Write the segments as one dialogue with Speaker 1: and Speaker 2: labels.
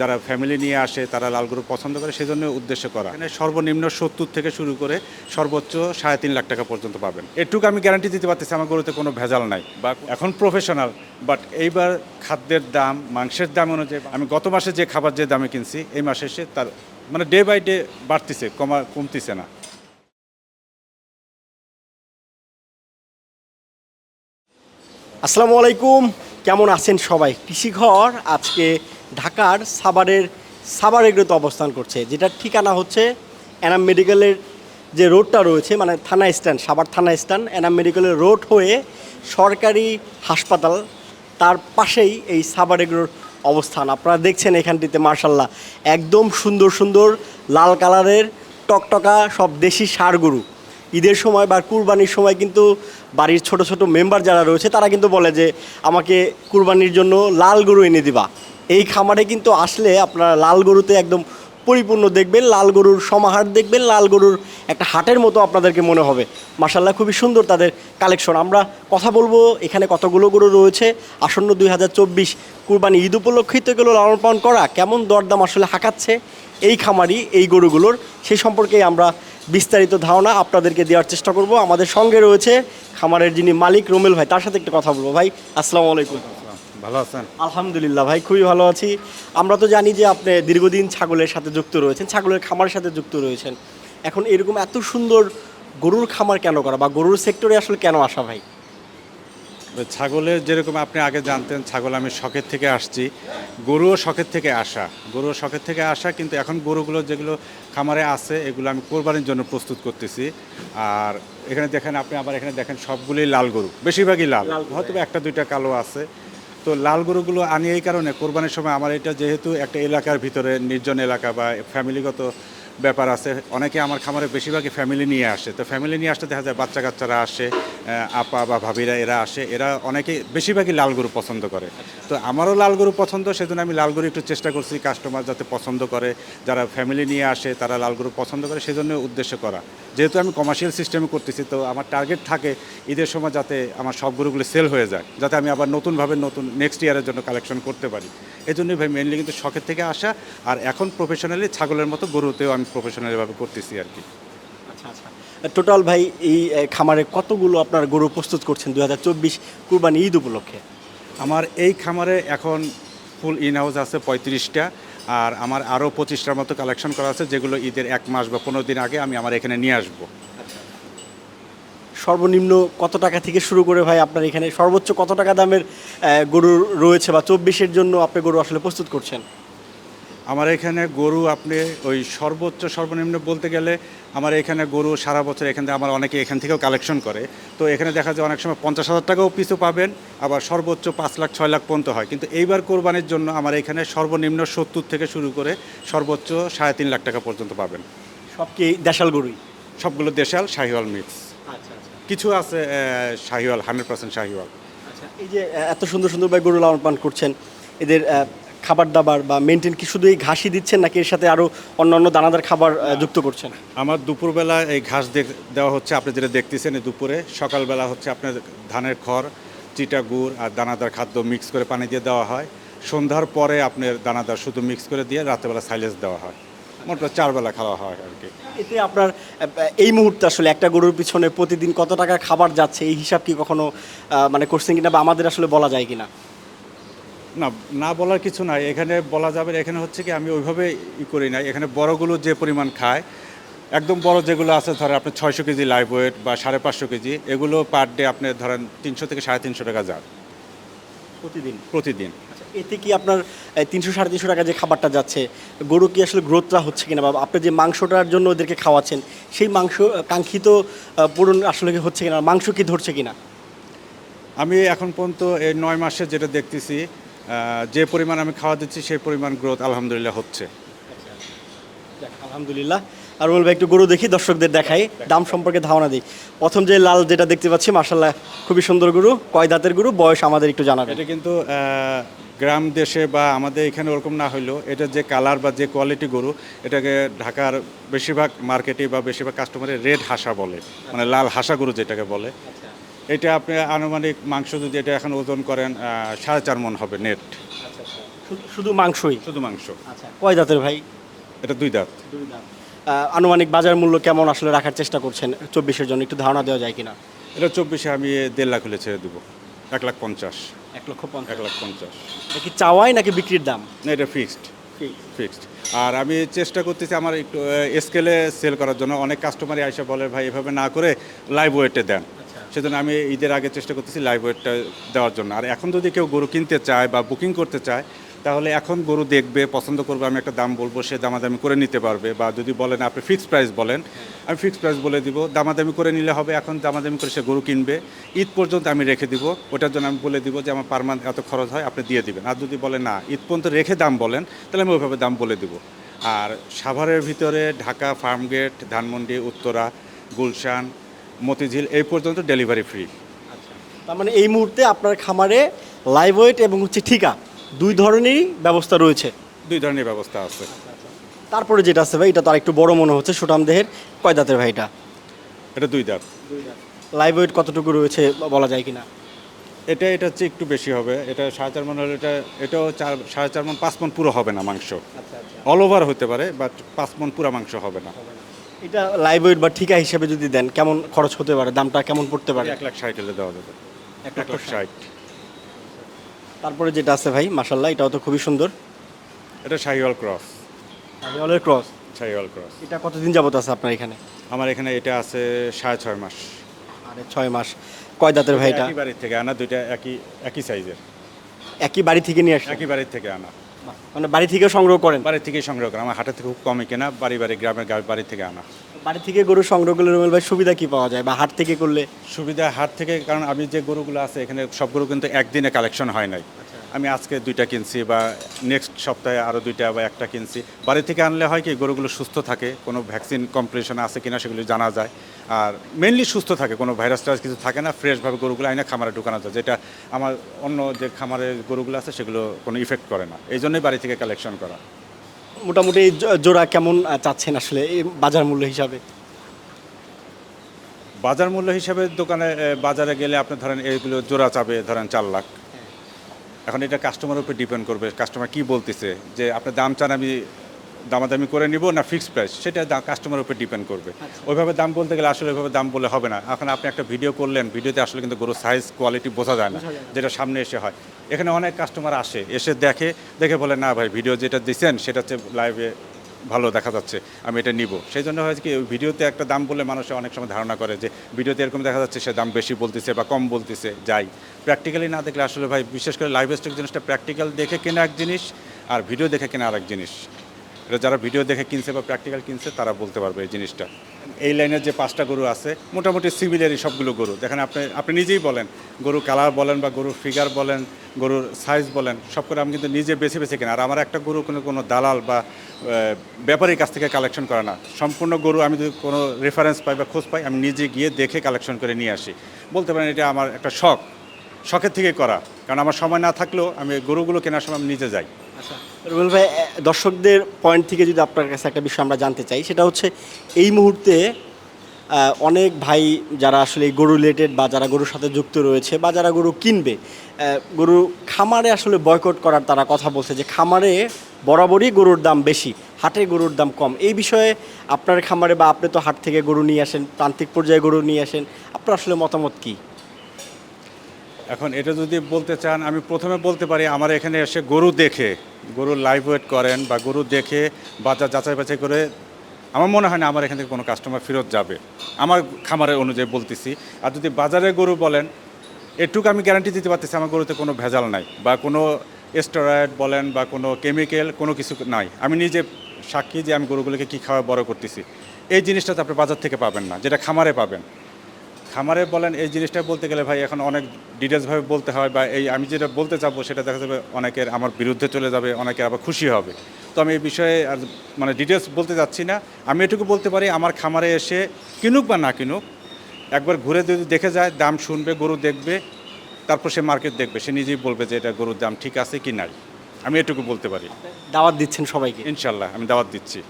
Speaker 1: যারা ফ্যামিলি নিয়ে আসে তারা লাল গরু পছন্দ করে সেজন্য উদ্দেশ্য করা। এখানে সর্বনিম্ন সত্তর থেকে শুরু করে সর্বোচ্চ সাড়ে তিন লাখ টাকা পর্যন্ত পাবেন। এটুকু আমি গ্যারান্টি দিতে পারতেছি আমার গরুতে কোনো ভেজাল নাই। বা এখন প্রফেশনাল বাট এইবার খাদ্যের দাম মাংসের দাম অনুযায়ী আমি গত মাসে যে খাবার যে দামে কিনছি এই মাসে এসে তার মানে ডে বাই ডে বাড়তিছে কমা কমতিছে না।
Speaker 2: আসসালামু আলাইকুম কেমন আছেন সবাই? কৃষিঘর আজকে ঢাকার সাভারের সাভার এগ্রোতে অবস্থান করছে, যেটার ঠিকানা হচ্ছে এনাম মেডিকেলের যে রোডটা রয়েছে মানে থানা স্ট্যান্ড, সাভার থানা স্ট্যান্ড, এনাম মেডিকেলের রোড হয়ে সরকারি হাসপাতাল, তার পাশেই এই সাভার এগ্রোর অবস্থান। আপনারা দেখছেন এখানটিতে মার্শাল্লাহ একদম সুন্দর সুন্দর, লাল কালারের টকটকা সব দেশি ষাড় গরু। ঈদের সময় বা কুরবানির সময় কিন্তু বাড়ির ছোট ছোট মেম্বার যারা রয়েছে, তারা কিন্তু বলে যে, আমাকে কুরবানির জন্য লাল গরু এনে দিবা। এই খামারে কিন্তু আসলে আপনারা লাল গরুতে একদম পরিপূর্ণ দেখবেন, লাল গরুর সমাহার দেখবেন, লাল গরুর একটা হাটের মতো আপনাদেরকে মনে হবে। মাসাল্লাহ খুবই সুন্দর তাদের কালেকশন। আমরা কথা বলব, এখানে কতগুলো গরু রয়েছে? আসন্ন দুই হাজার চব্বিশ কুরবানি ঈদ উপলক্ষিত এগুলো লালন পালন করা। কেমন দরদাম আসলে হাঁকাচ্ছে এই খামারি, এই গরুগুলোর? সেই সম্পর্কে আমরা বিস্তারিত ধারণা আপনাদেরকে দেওয়ার চেষ্টা করব। আমাদের সঙ্গে রয়েছে খামারের যিনি মালিক রোমেল ভাই, তার সাথে একটু কথা বলব। ভাই, আসসালামু আলাইকুম।
Speaker 1: ভালো আছেন?
Speaker 2: আলহামদুলিল্লাহ ভাই খুবই ভালো আছি। আমরা তো জানি যে আপনি দীর্ঘদিন ছাগলের সাথে যুক্ত রয়েছেন ছাগলের খামারের সাথে যুক্ত রয়েছেন। এখন এরকম এত সুন্দর গরুর খামার কেন করা বা গরুর সেক্টরে আসলে কেন আসা ভাই?
Speaker 1: ছাগলের যেরকম আপনি আগে জানতেন ছাগল আমি শখের থেকে আসছি। গরুও শখের থেকে আসা। গরুও শখের থেকে আসা কিন্তু এখন গরুগুলো যেগুলো খামারে আছে এগুলো আমি কোরবানির জন্য প্রস্তুত করতেছি। আর এখানে দেখেন আপনি আবার এখানে দেখেন সবগুলোই লাল গরু বেশিরভাগই লাল।
Speaker 2: লাল
Speaker 1: হয়তো একটা দুইটা কালো আছে। তো লাল গরুগুলো আনি এই কারণে কোরবানির সময় আমার এটা যেহেতু একটা এলাকার ভিতরে নির্জন এলাকা বা ফ্যামিলিগত ব্যাপার আছে, অনেকে আমার খামারে বেশিরভাগই ফ্যামিলি নিয়ে আসে। তো ফ্যামিলি নিয়ে আসতে দেখা যায় বাচ্চা কাচ্চারা আসে আপা বা ভাবিরা, এরা আসে। এরা অনেকে বেশিরভাগই লাল গরু পছন্দ করে। তো আমারও লাল গরু পছন্দ, সেজন্য আমি লাল গরু একটু চেষ্টা করছি কাস্টমার যাতে পছন্দ করে। যারা ফ্যামিলি নিয়ে আসে, তারা লাল গরু পছন্দ করে, সেজন্য উদ্দেশ্য করা। যেহেতু আমি কমার্শিয়াল সিস্টেমে করতেছি, তো আমার টার্গেট থাকে ঈদের সময় যাতে আমার সব গরুগুলো সেল হয়ে যায়। যাতে আমি আবার নতুনভাবে নতুন নেক্সট ইয়ারের জন্য কালেকশন করতে পারি। এই জন্যই ভাই মেনলি কিন্তু শখের থেকে আসা। আর এখন প্রফেশনালি ছাগলের মতো গরুতেও আমি প্রফেশনালিভাবে করতেছি আর কি।
Speaker 2: টোটাল ভাই এই খামারে কতগুলো আপনার গরু প্রস্তুত করছেন দু হাজার চব্বিশ কুরবানি ঈদ উপলক্ষে?
Speaker 1: আমার এই খামারে এখন ফুল ইন হাউস আছে পঁয়ত্রিশটা আর আমার আরও পঁচিশটার মতো কালেকশন করা আছে যেগুলো ঈদের এক মাস বা পনেরো দিন আগে আমি আমার এখানে নিয়ে আসব।
Speaker 2: সর্বনিম্ন কত টাকা থেকে শুরু করে ভাই আপনার এখানে? সর্বোচ্চ কত টাকা দামের গরু রয়েছে বা চব্বিশের জন্য আপনি গরু আসলে প্রস্তুত করছেন?
Speaker 1: আমার এখানে গরু আপনি ওই সর্বোচ্চ সর্বনিম্ন বলতে গেলে আমার এখানে গরু সারা বছর এখান থেকে আমার অনেকে এখান থেকেও কালেকশন করে। তো এখানে দেখা যায় অনেক সময় পঞ্চাশ হাজার টাকাও পিছু পাবেন আবার সর্বোচ্চ পাঁচ লাখ ছয় লাখ পর্যন্ত হয়। কিন্তু এইবার কোরবানির জন্য আমার এখানে সর্বনিম্ন সত্তর থেকে শুরু করে সর্বোচ্চ সাড়ে তিন লাখ টাকা পর্যন্ত পাবেন।
Speaker 2: সব কি দেশাল গরুই?
Speaker 1: সবগুলো দেশাল শাহিওয়াল মিক্স
Speaker 2: আচ্ছা আচ্ছা।
Speaker 1: কিছু আছে শাহিওয়াল হান্ড্রেড পার্সেন্ট শাহিওয়াল।
Speaker 2: আচ্ছা এই যে এত সুন্দর সুন্দরভাবে গরু লালন পালন করছেন এদের খাবার দাবার বা মেনটেন কি শুধু এই ঘাসই দিচ্ছেন নাকি এর সাথে আরও অন্যান্য দানাদার খাবার যুক্ত করছেন?
Speaker 1: আমার দুপুরবেলা এই ঘাস দেওয়া হচ্ছে আপনি যেটা দেখতেছেন এই দুপুরে সকালবেলা হচ্ছে আপনার ধানের খড় চিটা গুড় আর দানাদার খাদ্য মিক্স করে পানি দিয়ে দেওয়া হয়। সন্ধ্যার পরে আপনার দানাদার শুধু মিক্স করে দিয়ে রাতেরবেলা সাইলেজ দেওয়া হয়। মোটমাট চারবেলা খাওয়া হয় আর কি।
Speaker 2: এতে আপনার এই মুহূর্তে আসলে একটা গরুর পিছনে প্রতিদিন কত টাকা খাবার যাচ্ছে এই হিসাব কি কখনো মানে করছেন কিনা বা আমাদের আসলে বলা যায় কিনা?
Speaker 1: না না বলার কিছু নাই। এখানে বলা যাবে এখানে হচ্ছে কি আমি ওইভাবে ই করি না এখানে বড়গুলো যে পরিমাণ খায় একদম বড় যেগুলো আছে ধরেন আপনি ছয়শো কেজি লাইভ ওয়েট বা সাড়ে পাঁচশো কেজি এগুলো পার ডে আপনি ধরেন তিনশো থেকে সাড়ে তিনশো টাকা যান
Speaker 2: প্রতিদিন?
Speaker 1: প্রতিদিন।
Speaker 2: আচ্ছা, এতে কি আপনার তিনশো সাড়ে তিনশো টাকা যে খাবারটা যাচ্ছে গরু কি আসলে গ্রোথটা হচ্ছে কিনা? বা আপনি যে মাংসটার জন্য ওদেরকে খাওয়াচ্ছেন সেই মাংস কাঙ্ক্ষিত পূরণ আসলে কি হচ্ছে কিনা? মাংস কি ধরছে কিনা?
Speaker 1: আমি এখন পর্যন্ত এই নয় মাসে যেটা দেখতেছি যে পরিমাণ আমি খাওয়া দিচ্ছি সেই পরিমাণ গ্রোথ আলহামদুলিল্লাহ হচ্ছে।
Speaker 2: আলহামদুলিল্লাহ। আর বলব একটু গরু দেখি দর্শকদের দেখাই। দাম সম্পর্কে ধারণা দিই। প্রথম যে লাল যেটা দেখতে পাচ্ছি মার্শাল্লাহ খুবই সুন্দর গরু কয় দাঁতের গরু বয়স আমাদের একটু জানাবেন।
Speaker 1: এটা কিন্তু গ্রাম দেশে বা আমাদের এখানে ওরকম না হইলেও এটা যে কালার বা যে কোয়ালিটি গরু এটাকে ঢাকার বেশিরভাগ মার্কেটে বা বেশিরভাগ কাস্টমারের রেড হাসা বলে মানে লাল হাসা গরু যেটাকে বলে। এটা আপনি আনুমানিক মাংস যদি এটা এখন ওজন করেন সাড়ে চার মন হবে নেট
Speaker 2: শুধু- শুধু মাংসই?
Speaker 1: শুধু মাংস।
Speaker 2: আচ্ছা কয় দাঁতের ভাই?
Speaker 1: এটা দুই দাঁত।
Speaker 2: দুই দাঁত। আনুমানিক বাজার মূল্য কেমন আসলে রাখার চেষ্টা করছেন চব্বিশের জন্য? একটু ধারণা দেওয়া যায় কিনা?
Speaker 1: এটা চব্বিশে আমি দেড় লাখ হলে ছেড়ে দেবো। এক লাখ পঞ্চাশ।
Speaker 2: এক লক্ষ পঞ্চাশ।
Speaker 1: এক লাখ পঞ্চাশ।
Speaker 2: এটা কি চাওয়াই নাকি বিক্রির দাম?
Speaker 1: না এটা ফিক্সড ফিক্সড আর আমি চেষ্টা করতেছি আমার একটু স্কেলে সেল করার জন্য। অনেক কাস্টমারই আইসা বলে ভাই এভাবে না করে লাইভ ওয়েটে দেন। সেজন্য আমি ঈদের আগে চেষ্টা করতেছি লাইভ ওয়েটটা দেওয়ার জন্য। আর এখন যদি কেউ গরু কিনতে চায় বা বুকিং করতে চায়, তাহলে এখন গরু দেখবে, পছন্দ করবে, আমি একটা দাম বলব, সে দামাদামি করে নিতে পারবে। বা যদি বলেন, আপনি ফিক্সড প্রাইস বলেন, আমি ফিক্সড প্রাইস বলে দিব। দামাদামি করে নিলে হবে, এখন দামাদামি করে সে গরু কিনবে। ঈদ পর্যন্ত আমি রেখে দিব। ওটার জন্য আমি বলে দিব যে আমার পার মান্থ এত খরচ হয়, আপনি দিয়ে দিবেন। আর যদি বলেন না, ঈদ পর্যন্ত রেখে দাম বলেন, তাহলে আমি ওইভাবে দাম বলে দিব। আর সাভারের ভিতরে ঢাকা ফার্মগেট ধানমন্ডি, উত্তরা, গুলশান মতিঝিল এই পর্যন্ত ডেলিভারি ফ্রি
Speaker 2: তার মানে এই মুহূর্তে আপনার খামারে লাইভ ওয়েট এবং হচ্ছে ঠিকা দুই ধরনেরই ব্যবস্থা রয়েছে।
Speaker 1: দুই ধরনের ব্যবস্থা আছে।
Speaker 2: তারপরে যেটা আছে ভাই এটা তো আরেকটু বড় মনে হচ্ছে সুটাম দেহের কয় দাঁতের ভাই এটা?
Speaker 1: এটা দুই দাঁত।
Speaker 2: লাইভ ওয়েট কতটুকু রয়েছে বলা যায় কিনা?
Speaker 1: এটা এটা হচ্ছে একটু বেশি হবে। এটা সাড়ে চার মন হলে এটা এটাও চার সাড়ে চার মন পাঁচ মন পুরো হবে না মাংস।
Speaker 2: আচ্ছা আচ্ছা।
Speaker 1: অল ওভার হতে পারে বাট পাঁচ মন পুরো মাংস হবে না।
Speaker 2: এটা লাইভ ওয়েট বা ঠিকা হিসেবে যদি দেন কেমন খরচ হতে পারে? দামটা কেমন পড়তে পারে?
Speaker 1: এক লাখ ষাট হলে দেওয়া যাবে।
Speaker 2: এক
Speaker 1: লাখ ষাট।
Speaker 2: তারপরে যেটা আছে ভাই মাসাল্লাহ এটাও তো খুবই সুন্দর।
Speaker 1: এটা শাহিওয়াল ক্রস।
Speaker 2: অলের ক্রস?
Speaker 1: শাহিওয়াল ক্রস।
Speaker 2: এটা কতদিন যাবত আছে আপনার এখানে?
Speaker 1: আমার এখানে এটা আছে সাড়ে ছয় মাস।
Speaker 2: আরে ছয় মাস। কয় দাঁতের ভাই এটা
Speaker 1: একই বাড়ির থেকে আনা দুইটা একই একই সাইজের
Speaker 2: একই বাড়ি থেকে নিয়ে আসেন
Speaker 1: একই বাড়ির থেকে আনা।
Speaker 2: মানে বাড়ি থেকে সংগ্রহ করেন?
Speaker 1: বাড়ি থেকে সংগ্রহ করেন। আমার হাটের থেকে খুব কমই কেনা বাড়ি বাড়ি গ্রামের বাড়ি থেকে আনা।
Speaker 2: বাড়ি থেকে গরু সংগ্রহ করলে রুমেল ভাই সুবিধা কি পাওয়া যায় বা হাট থেকে করলে?
Speaker 1: সুবিধা হাট থেকে কারণ আমি যে গরুগুলো আছে এখানে সব গরু কিন্তু একদিনে কালেকশন হয় নাই। আমি আজকে দুইটা কিনছি বা নেক্সট সপ্তাহে আরও দুইটা বা একটা কিনছি। বাড়ি থেকে আনলে হয় কি গরুগুলো সুস্থ থাকে কোনো ভ্যাকসিন কম্পিটিশন আছে কিনা সেগুলো জানা যায়। আর মেনলি সুস্থ থাকে কোনো ভাইরাস টাইরাস কিছু থাকে না ফ্রেশভাবে গরুগুলো আইনা খামারে ঢুকানো যায় যেটা আমার অন্য যে খামারের গরুগুলো আছে সেগুলো কোনো ইফেক্ট করে না। এই জন্যই বাড়ি থেকে কালেকশন করা।
Speaker 2: মোটামুটি জোড়া কেমন চাচ্ছেন আসলে এই বাজার মূল্য হিসাবে?
Speaker 1: বাজার মূল্য হিসাবে দোকানে বাজারে গেলে আপনি ধরেন এইগুলো জোড়া চাবে ধরেন চার লাখ। এখন এটা কাস্টমারের উপর ডিপেন্ড করবে কাস্টমার কি বলতেছে যে আপনার দাম চান আমি দামাদামি করে নিব না ফিক্সড প্রাইস সেটা কাস্টমারের উপর ডিপেন্ড করবে। ওইভাবে দাম বলতে গেলে আসলে ওইভাবে দাম বলে হবে না। এখন আপনি একটা ভিডিও করলেন ভিডিওতে আসলে কিন্তু গরুর সাইজ কোয়ালিটি বোঝা যায় না যেটা সামনে এসে হয়। এখানে অনেক কাস্টমার আসে এসে দেখে দেখে বলে না ভাই ভিডিও যেটা দিচ্ছেন সেটা হচ্ছে লাইভে ভালো দেখা যাচ্ছে, আমি এটা নিব। সেই জন্য হয় কি ভিডিওতে একটা দাম বলে মানুষ অনেক সময় ধারণা করে যে, ভিডিওতে এরকম দেখা যাচ্ছে সে দাম বেশি বলতেছে বা কম বলতেছে, যাই। প্র্যাকটিক্যালি না দেখলে আসলে ভাই, বিশেষ করে লাইভ স্টক জিনিসটা প্র্যাকটিক্যাল দেখে কেনা এক জিনিস, আর ভিডিও দেখে কেনা আরেক জিনিস। এটা যারা ভিডিও দেখে কিনছে বা প্র্যাকটিক্যাল কিনছে, তারা বলতে পারবে এই জিনিসটা। এই লাইনের যে পাঁচটা গরু আছে, মোটামুটি সিমিলারই সবগুলো গরু। দেখেন আপনি আপনি নিজেই বলেন, গরু কালার বলেন বা গরুর ফিগার বলেন, গরুর সাইজ বলেন, সব করে আমি কিন্তু নিজে বেছে বেছে কিনা। আর আমার একটা গরু কোনো কোনো দালাল বা ব্যাপারীর কাছ থেকে কালেকশন করে না। সম্পূর্ণ গরু আমি যদি কোনো রেফারেন্স পাই বা খোঁজ পাই, আমি নিজে গিয়ে দেখে কালেকশন করে নিয়ে আসি। বলতে পারেন এটা আমার একটা শখ। শখের থেকে করা। কারণ আমার সময় না থাকলেও আমি গরুগুলো কেনার সময় আমি নিজে যাই।
Speaker 2: রুবেল ভাই দর্শকদের পয়েন্ট থেকে যদি আপনার কাছে একটা বিষয় আমরা জানতে চাই, সেটা হচ্ছে এই মুহূর্তে অনেক ভাই যারা আসলে গরু রিলেটেড বা যারা গরুর সাথে যুক্ত রয়েছে বা যারা গরু কিনবে গরু খামারে আসলে বয়কট করার তারা কথা বলছে যে খামারে বরাবরই গরুর দাম বেশি, হাটে গরুর দাম কম। এই বিষয়ে আপনার খামারে বা আপনি তো হাট থেকে গরু নিয়ে আসেন, প্রান্তিক পর্যায়ে গরু নিয়ে আসেন, আপনার আসলে মতামত কী?
Speaker 1: এখন এটা যদি বলতে চান, আমি প্রথমে বলতে পারি, আমার এখানে এসে গরু দেখে, গরু লাইভ ওয়েট করেন বা গরু দেখে বাজার যাচাই বাছাই করে, আমার মনে হয় না আমার এখান থেকে কোনো কাস্টমার ফেরত যাবে। আমার খামারের অনুযায়ী বলতেছি। আর যদি বাজারে গরু বলেন, এটুকু আমি গ্যারান্টি দিতে পারতেছি, আমার গরুতে কোনো ভেজাল নাই বা কোনো স্টেরয়েড বলেন বা কোনো কেমিক্যাল কোনো কিছু নাই। আমি নিজে সাক্ষী যে আমি গরুগুলোকে কী খাওয়া বড় করতেছি। এই জিনিসটা তো আপনি বাজার থেকে পাবেন না, যেটা খামারে পাবেন। খামারে বলেন এই জিনিসটা বলতে গেলে ভাই এখন অনেক ডিটেলসভাবে বলতে হয় বা এই আমি যেটা বলতে চাবো সেটা দেখা যাবে অনেকের আমার বিরুদ্ধে চলে যাবে অনেকের আবার খুশি হবে। তো আমি এই বিষয়ে আর মানে ডিটেলস বলতে যাচ্ছি না। আমি এটুকু বলতে পারি আমার খামারে এসে কিনুক বা না কিনুক একবার ঘুরে যদি দেখে যায় দাম শুনবে গরু দেখবে তারপর সে মার্কেট দেখবে সে নিজেই বলবে যে এটা গরুর দাম ঠিক আছে কি নাই। আমি এটুকু বলতে পারি।
Speaker 2: দাওয়াত দিচ্ছেন সবাইকে?
Speaker 1: ইনশাল্লাহ আমি দাওয়াত দিচ্ছি।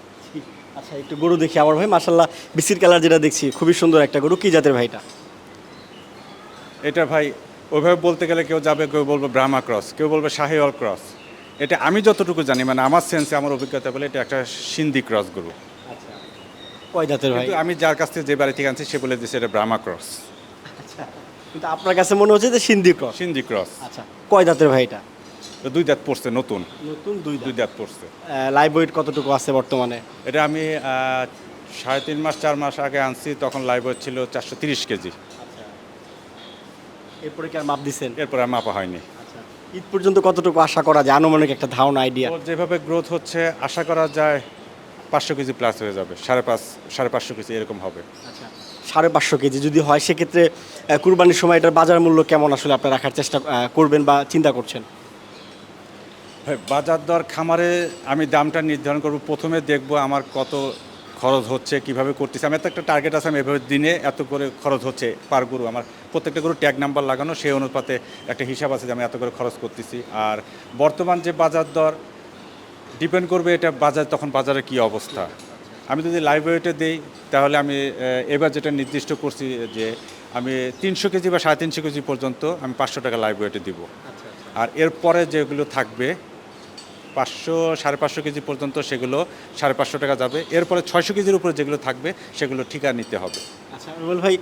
Speaker 2: আচ্ছা একটু গরু দেখি আমার ভাই। মাসাল্লাহ বিসির কালার যেটা দেখছি খুবই সুন্দর একটা গরু। কি জাতের ভাইটা
Speaker 1: এটা? ভাই ওইভাবে বলতে গেলে কেউ যাবে কেউ বলবে ব্রাহ্মা ক্রস কেউ বলবে শাহিওয়াল ক্রস এটা আমি যতটুকু জানি মানে আমার সেন্সে আমার অভিজ্ঞতা বলে এটা একটা সিন্ধি ক্রস গরু।
Speaker 2: আচ্ছা কয় ভাই?
Speaker 1: আমি যার কাছ থেকে যে বাড়ি থেকে আনছি সে বলে দিচ্ছে এটা ব্রাহ্মা ক্রস
Speaker 2: আচ্ছা কিন্তু আপনার কাছে মনে হচ্ছে যে সিন্ধি ক্রস
Speaker 1: সিন্ধি ক্রস
Speaker 2: আচ্ছা কয় দাঁতের ভাই এটা?
Speaker 1: দুই দাঁত পড়ছে নতুন।
Speaker 2: নতুন দুই
Speaker 1: দুই দাঁত পড়ছে।
Speaker 2: লাইভ ওয়েট কতটুকু আছে বর্তমানে?
Speaker 1: এটা আমি সাড়ে তিন মাস চার মাস আগে আনছি তখন লাইভ ছিল চারশো তিরিশ কেজি।
Speaker 2: আচ্ছা। এরপরে কি আর মাপ দিচ্ছেন?
Speaker 1: এরপরে আর মাপা হয়নি।
Speaker 2: আচ্ছা। ঈদ পর্যন্ত কতটুকু আশা করা যায়? আনুমানিক একটা ধারণা আইডিয়া
Speaker 1: যেভাবে গ্রোথ হচ্ছে আশা করা যায় পাঁচশো কেজি প্লাস হয়ে যাবে। সাড়ে পাঁচ সাড়ে পাঁচশো কেজি এরকম হবে।
Speaker 2: আচ্ছা। সাড়ে পাঁচশো কেজি যদি হয় সেক্ষেত্রে কুরবানির সময় এটার বাজার মূল্য কেমন আসলে আপনি রাখার চেষ্টা করবেন বা চিন্তা করছেন?
Speaker 1: বাজার দর খামারে আমি দামটা নির্ধারণ করব। প্রথমে দেখব আমার কত খরচ হচ্ছে কীভাবে করতেছি। আমি তো একটা টার্গেট আছে আমি এভাবে দিনে এত করে খরচ হচ্ছে পার গরু। আমার প্রত্যেকটা গরু ট্যাগ নাম্বার লাগানো সেই অনুপাতে একটা হিসাব আছে যে আমি এত করে খরচ করতেছি। আর বর্তমান যে বাজার দর ডিপেন্ড করবে এটা বাজার তখন বাজারে কি অবস্থা। আমি যদি ওয়েটে দিই তাহলে আমি এবার যেটা নির্দিষ্ট করছি যে আমি তিনশো কেজি বা সাড়ে তিনশো কেজি পর্যন্ত আমি পাঁচশো টাকা ওয়েটে দিব। আর এরপরে যেগুলো থাকবে পাঁচশো সাড়ে পাঁচশো কেজি পর্যন্ত সেগুলো সাড়ে পাঁচশো টাকা যাবে। এরপরে ছয়শো কেজির উপরে যেগুলো থাকবে সেগুলো ঠিকা নিতে হবে।
Speaker 2: আচ্ছা রুবেল ভাই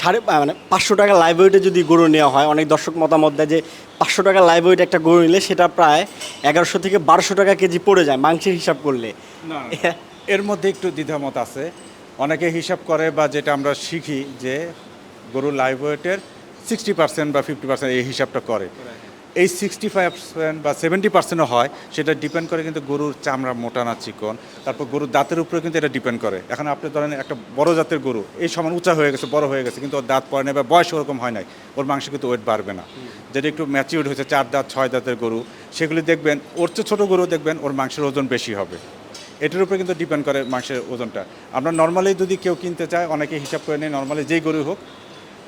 Speaker 2: সাড়ে মানে পাঁচশো টাকা লাইভ ওয়েটে যদি গরু নেওয়া হয় অনেক দর্শক মতামত দেয় যে পাঁচশো টাকা লাইভ ওয়েট একটা গরু নিলে সেটা প্রায় এগারোশো থেকে বারোশো টাকা কেজি পড়ে যায় মাংসের হিসাব করলে।
Speaker 1: এর মধ্যে একটু দ্বিধামত আছে। অনেকে হিসাব করে বা যেটা আমরা শিখি যে গরু লাইভ ওয়েটের সিক্সটি পার্সেন্ট বা ফিফটি পার্সেন্ট এই হিসাবটা করে। এই সিক্সটি ফাইভ পার্সেন্ট বা সেভেন্টি পার্সেন্টও হয়, সেটা ডিপেন্ড করে কিন্তু গরুর চামড়া মোটা না চিকন, তারপর গরুর দাঁতের উপরে কিন্তু এটা ডিপেন্ড করে। এখন আপনি ধরেন একটা বড় জাতের গরু, এই সমান উঁচা হয়ে গেছে, বড় হয়ে গেছে, কিন্তু ওর দাঁত পড়ে না বা বয়স ওরকম হয় নাই, ওর মাংস কিন্তু ওয়েট বাড়বে না। যেটা একটু ম্যাচিউর্ড হয়েছে, চার দাঁত, ছয় দাঁতের গরু, সেগুলি দেখবেন, ওর চেয়ে ছোটো গরু দেখবেন, ওর মাংসের ওজন বেশি হবে। এটার উপরে কিন্তু ডিপেন্ড করে মাংসের ওজনটা। আমরা নর্মালি যদি কেউ কিনতে চায়, অনেকে হিসাব করে নেয় নর্মালি যেই গরু হোক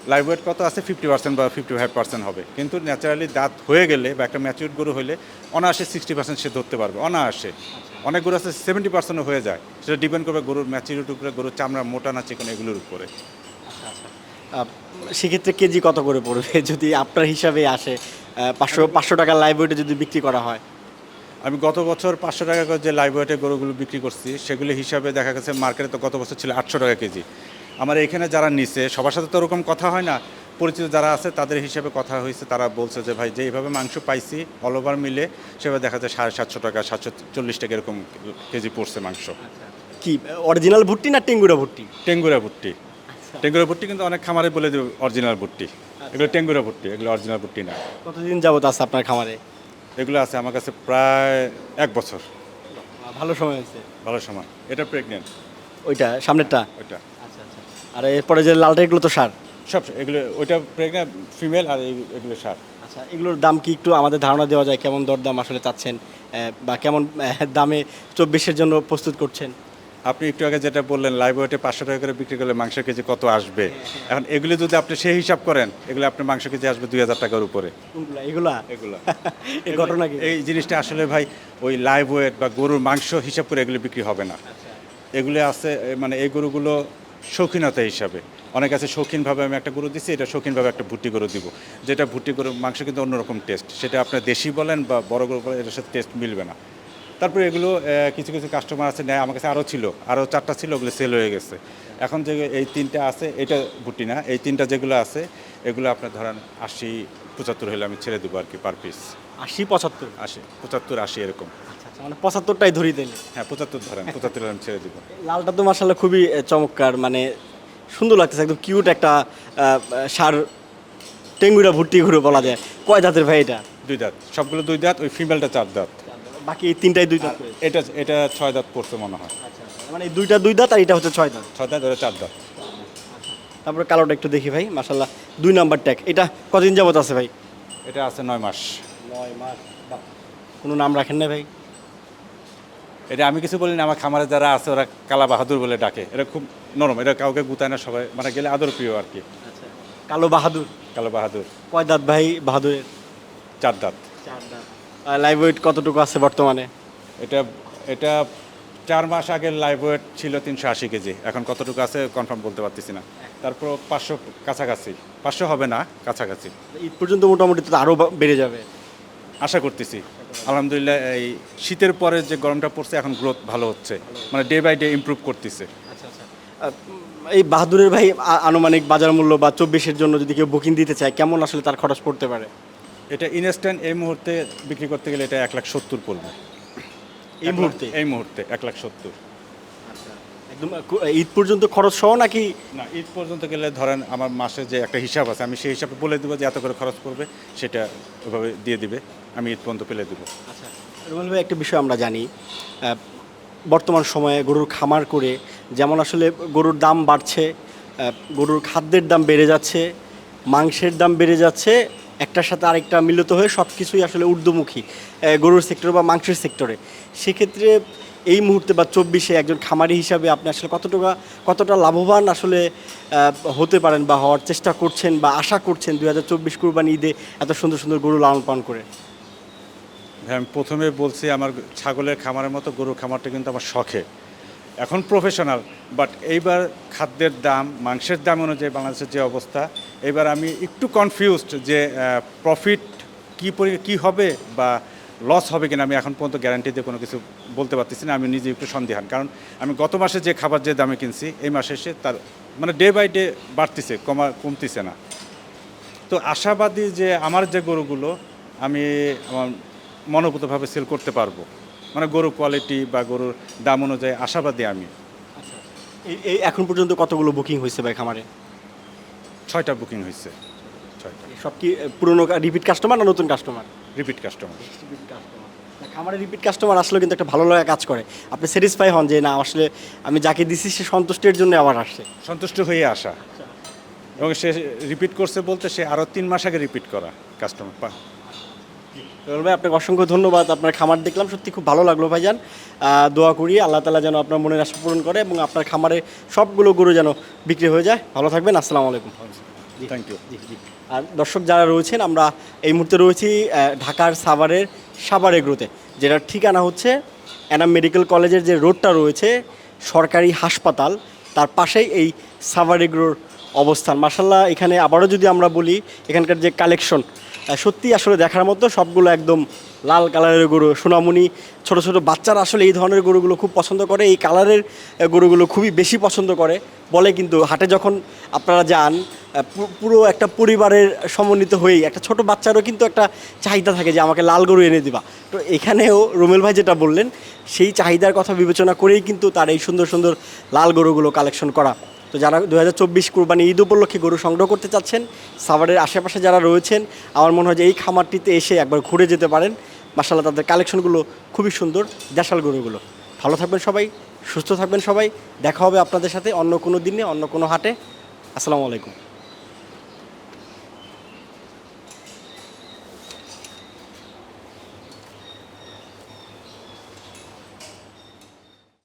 Speaker 1: লাইভ ওয়েট কত আছে? ফিফটি পার্সেন্ট বা ফিফটি ফাইভ পার্সেন্ট হবে। কিন্তু ন্যাচারালি দাঁত হয়ে গেলে বা একটা ম্যাচিউর গরু হলে অনায়াসে সিক্সটি পার্সেন্ট সে ধরতে পারবে অনায়াসে। অনেক গরু আছে সেভেন্টি পার্সেন্টও হয়ে যায়। সেটা ডিপেন্ড করবে গরুর ম্যাচিউরিটির উপরে গরুর চামড়া মোটা না চিকন এগুলোর উপরে।
Speaker 2: সেক্ষেত্রে কেজি কত করে পড়বে? যদি আপনার হিসাবে আসে পাঁচশো পাঁচশো টাকার লাইভ ওয়েটে যদি বিক্রি করা হয়।
Speaker 1: আমি গত বছর পাঁচশো টাকা করে যে লাইভ ওয়েটের গরুগুলো বিক্রি করছি সেগুলো হিসাবে দেখা গেছে মার্কেটে তো গত বছর ছিল আটশো টাকা কেজি। আমার এখানে যারা নিছে সবার সাথে তো ওরকম কথা হয় না। পরিচিত যারা আছে তাদের হিসাবে কথা হয়েছে তারা বলছে যে ভাই যে এইভাবে মাংস পাইছি অল ওভার মিলে সেভাবে দেখা যায় সাড়ে সাতশো টাকা সাতশো চল্লিশ টাকা এরকম কেজি পড়ছে মাংস।
Speaker 2: কি অরিজিনাল ভুট্টি না টেঙ্গুরা ভুট্টি?
Speaker 1: টেঙ্গুরা ভুট্টি। টেঙ্গুরা ভুট্টি কিন্তু অনেক খামারে বলে দেবে অরিজিনাল ভুট্টি। এগুলো টেঙ্গুরা ভুট্টি এগুলো অরিজিনাল ভুট্টি না।
Speaker 2: কতদিন যাবত আছে আপনার খামারে?
Speaker 1: এগুলো আছে আমার কাছে প্রায় এক বছর।
Speaker 2: ভালো সময় হয়েছে।
Speaker 1: ভালো সময়। এটা প্রেগনেন্ট
Speaker 2: ওইটা সামনেরটা?
Speaker 1: ওইটা।
Speaker 2: আচ্ছা আচ্ছা আর এরপরে যে লালটা এগুলো তো সার?
Speaker 1: সব এগুলো ওইটা প্রেগনেন্ট ফিমেল আর এই- এগুলো সার।
Speaker 2: আচ্ছা এগুলোর দাম কি একটু আমাদের ধারণা দেওয়া যায়? কেমন দরদাম আসলে চাচ্ছেন? বা কেমন দামে চব্বিশের জন্য প্রস্তুত করছেন?
Speaker 1: আপনি একটু আগে যেটা বললেন লাইভ ওয়েটে পাঁচশো টাকা করে বিক্রি করলে মাংস কেজি কত আসবে? এখন এগুলো যদি আপনি সেই হিসাব করেন এগুলো আপনার মাংস কেজি আসবে দুই হাজার টাকার উপরে।
Speaker 2: এগুলা?
Speaker 1: এগুলো।
Speaker 2: এই ঘটনা কি?
Speaker 1: এই জিনিসটা আসলে ভাই ওই লাইভ ওয়েট বা গরুর মাংস হিসাব করে এগুলো বিক্রি হবে না। এগুলো আছে মানে এই গরুগুলো শৌখিনতা হিসাবে। অনেক আছে শৌখিনভাবে আমি একটা গরু দিচ্ছি এটা শৌখিনভাবে একটা ভুট্টি গরু দিব। যেটা ভুট্টি গরু মাংস কিন্তু অন্যরকম টেস্ট সেটা আপনার দেশি বলেন বা বড় গরু বলেন এটার সাথে টেস্ট মিলবে না। তারপরে এগুলো কিছু কিছু কাস্টমার আছে নেয় আমার কাছে আরও ছিল আরও চারটা ছিল ওগুলো সেল হয়ে গেছে। এখন যে এই তিনটা আছে এটা ভুট্টি না এই তিনটা যেগুলো আছে এগুলো আপনার ধরেন আশি পঁচাত্তর হলে আমি ছেড়ে দেবো আর কি পার পিস
Speaker 2: আশি পঁচাত্তর?
Speaker 1: আশি পঁচাত্তর আশি এরকম।
Speaker 2: মানে পঁচাত্তরটাই ধরি দিলে
Speaker 1: হ্যাঁ পঁচাত্তর ধরেন পঁচাত্তর আমি ছেড়ে দেবো।
Speaker 2: লালটা তো মাসাল্লাহ খুবই চমৎকার মানে সুন্দর লাগতেছে একদম কিউট একটা সার টেঙ্গুরা ভুট্টি ঘুরে বলা যায়। কয় দাঁতের ভাই এটা?
Speaker 1: দুই দাঁত সবগুলো দুই দাঁত ওই ফিমেলটা চার দাঁত
Speaker 2: বাকি এই তিনটাই দুই দাঁত
Speaker 1: এটা এটা ছয় দাঁত পড়ছে মনে হয়।
Speaker 2: আচ্ছা। মানে এই দুইটা দুই দাঁত আর এটা হচ্ছে ছয় দাঁত
Speaker 1: ছয় দাঁত ওটা চার দাঁত
Speaker 2: তারপরে কালোটা একটু দেখি ভাই মাসাল্লাহ দুই নাম্বার ট্যাগ এটা কতদিন যাবত আছে ভাই?
Speaker 1: এটা আছে নয় মাস।
Speaker 2: নয় মাস কোনো নাম রাখেন না ভাই?
Speaker 1: এটা আমি কিছু বলি না আমার খামারে যারা আছে ওরা কালা বাহাদুর বলে ডাকে। এটা খুব নরম এটা কাউকে গুতায় না সবাই মানে গেলে আদর প্রিয় আর কি।
Speaker 2: আচ্ছা কালো বাহাদুর
Speaker 1: কালো বাহাদুর
Speaker 2: কয় দাঁত ভাই বাহাদুরের?
Speaker 1: চার দাঁত।
Speaker 2: চার দাঁত। লাইভ ওয়েট কতটুকু আছে বর্তমানে?
Speaker 1: এটা এটা চার মাস আগে লাইভ ওয়েট ছিল তিনশো আশি কেজি। এখন কতটুকু আছে কনফার্ম বলতে পারতেছি না। তারপর পাঁচশো কাছাকাছি। পাঁচশো হবে না কাছাকাছি।
Speaker 2: ঈদ পর্যন্ত মোটামুটি তো আরও বেড়ে যাবে।
Speaker 1: আশা করতেছি। আলহামদুলিল্লাহ এই শীতের পরে যে গরমটা পড়ছে এখন গ্রোথ ভালো হচ্ছে। মানে ডে বাই ডে ইম্প্রুভ করতেছে।
Speaker 2: আচ্ছা আচ্ছা। এই বাহাদুরের ভাই আনুমানিক বাজার মূল্য বা চব্বিশের জন্য যদি কেউ বুকিং দিতে চায় কেমন আসলে তার খরচ পড়তে পারে?
Speaker 1: এটা ইনস্ট্যান্ট এই মুহূর্তে বিক্রি করতে গেলে এটা এক লাখ সত্তর পড়বে।
Speaker 2: এই মুহূর্তে?
Speaker 1: এই মুহূর্তে এক লাখ সত্তর।
Speaker 2: একদম ঈদ পর্যন্ত খরচ সহ নাকি?
Speaker 1: না ঈদ পর্যন্ত গেলে ধরেন আমার মাসে যে একটা হিসাব আছে আমি সেই হিসাবে বলে দেবো যে এত করে খরচ পড়বে সেটা ওভাবে দিয়ে দিবে আমি ঈদ পর্যন্ত পেলে দেবো।
Speaker 2: আচ্ছা রুবেল ভাই একটা বিষয় আমরা জানি বর্তমান সময়ে গরুর খামার করে যেমন আসলে গরুর দাম বাড়ছে গরুর খাদ্যের দাম বেড়ে যাচ্ছে মাংসের দাম বেড়ে যাচ্ছে একটার সাথে আরেকটা মিলিত হয়ে সব কিছুই আসলে ঊর্ধ্বমুখী গরুর সেক্টরে বা মাংসের সেক্টরে সেক্ষেত্রে এই মুহূর্তে বা চব্বিশে একজন খামারি হিসাবে আপনি আসলে কতটা কতটা লাভবান আসলে হতে পারেন বা হওয়ার চেষ্টা করছেন বা আশা করছেন দুই হাজার চব্বিশ কুরবানি ঈদে এত সুন্দর সুন্দর গরু লালন পালন করে?
Speaker 1: আমি প্রথমে বলছি আমার ছাগলের খামারের মতো গরুর খামারটা কিন্তু আমার শখে। এখন প্রফেশনাল বাট এইবার খাদ্যের দাম, মাংসের দাম অনুযায়ী বাংলাদেশের যে অবস্থা, এবার আমি একটু কনফিউজড যে প্রফিট কী পরি, কী হবে বা লস হবে কিনা আমি এখন পর্যন্ত গ্যারান্টি দিয়ে কোনো কিছু বলতে পারতেছি না আমি নিজে একটু সন্দেহান। কারণ আমি গত মাসে যে খাবার যে দামে কিনছি এই মাসে এসে তার মানে ডে বাই ডে বাড়তিছে কমা কমতিছে না। তো আশাবাদী যে আমার যে গরুগুলো আমি আমার মনোভূতভাবে সেল করতে পারব। মানে গরু কোয়ালিটি বা গরুর দাম অনুযায়ী আশাবাদী আমি।
Speaker 2: এই এই এখন পর্যন্ত কতগুলো বুকিং হয়েছে ভাই খামারে?
Speaker 1: ছয়টা বুকিং হয়েছে। ছয়টা।
Speaker 2: সব কি পুরনো রিপিট কাস্টমার না নতুন কাস্টমার
Speaker 1: রিপিট কাস্টমার
Speaker 2: খামারে রিপিট কাস্টমার আসলে কিন্তু একটা ভালো লাগা কাজ করে। আপনি স্যাটিসফাই হন যে না আসলে আমি যাকে দিছি সে সন্তুষ্টের জন্য আবার আসছে।
Speaker 1: সন্তুষ্ট হয়ে আসা। এবং সে রিপিট করছে বলতে সে আরও তিন মাস আগে রিপিট করা কাস্টমার
Speaker 2: ভাই আপনাকে অসংখ্য ধন্যবাদ। আপনার খামার দেখলাম সত্যি খুব ভালো লাগল ভাইজান। দোয়া করি আল্লাহ তালা যেন আপনার মনের আশা পূরণ করে এবং আপনার খামারে সবগুলো গরু যেন বিক্রি হয়ে যায়। ভালো থাকবেন আসসালামু আলাইকুম।
Speaker 1: থ্যাংক ইউ
Speaker 2: জি জি। আর দর্শক যারা রয়েছেন, আমরা এই মুহূর্তে রয়েছি ঢাকার সাভারের সাভার এগ্রোতে, যেটার ঠিকানা হচ্ছে এনাম মেডিকেল কলেজের যে রোডটা রয়েছে, সরকারি হাসপাতাল, তার পাশেই এই সাভার এগ্রোর অবস্থান। মার্শাল্লাহ এখানে আবারও যদি আমরা বলি, এখানকার যে কালেকশন সত্যি আসলে দেখার মতো সবগুলো একদম লাল কালারের গরু। সোনামণি, ছোট ছোট বাচ্চারা আসলে এই ধরনের গরুগুলো খুব পছন্দ করে। এই কালারের গরুগুলো খুবই বেশি পছন্দ করে। বলে কিন্তু হাটে যখন আপনারা যান পুরো একটা পরিবারের সমন্বিত হয়েই একটা ছোট বাচ্চারও কিন্তু একটা চাহিদা থাকে যে আমাকে লাল গরু এনে দিবা। তো এখানেও রুমেল ভাই যেটা বললেন, সেই চাহিদার কথা বিবেচনা করেই কিন্তু তার এই সুন্দর সুন্দর লাল গরুগুলো কালেকশন করা। তো যারা দু হাজার চব্বিশ কুরবানি ঈদ উপলক্ষে গরু সংগ্রহ করতে চাচ্ছেন, সাভারের আশেপাশে যারা রয়েছেন, আমার মনে হয় যে এই খামারটিতে এসে একবার ঘুরে যেতে পারেন। মাসাল্লাহ তাদের কালেকশনগুলো খুবই সুন্দর, দেশাল গরুগুলো। ভালো থাকবেন সবাই, সুস্থ থাকবেন সবাই। দেখা হবে আপনাদের সাথে অন্য কোনো দিনে, অন্য কোনো হাটে। আসসালামু আলাইকুম।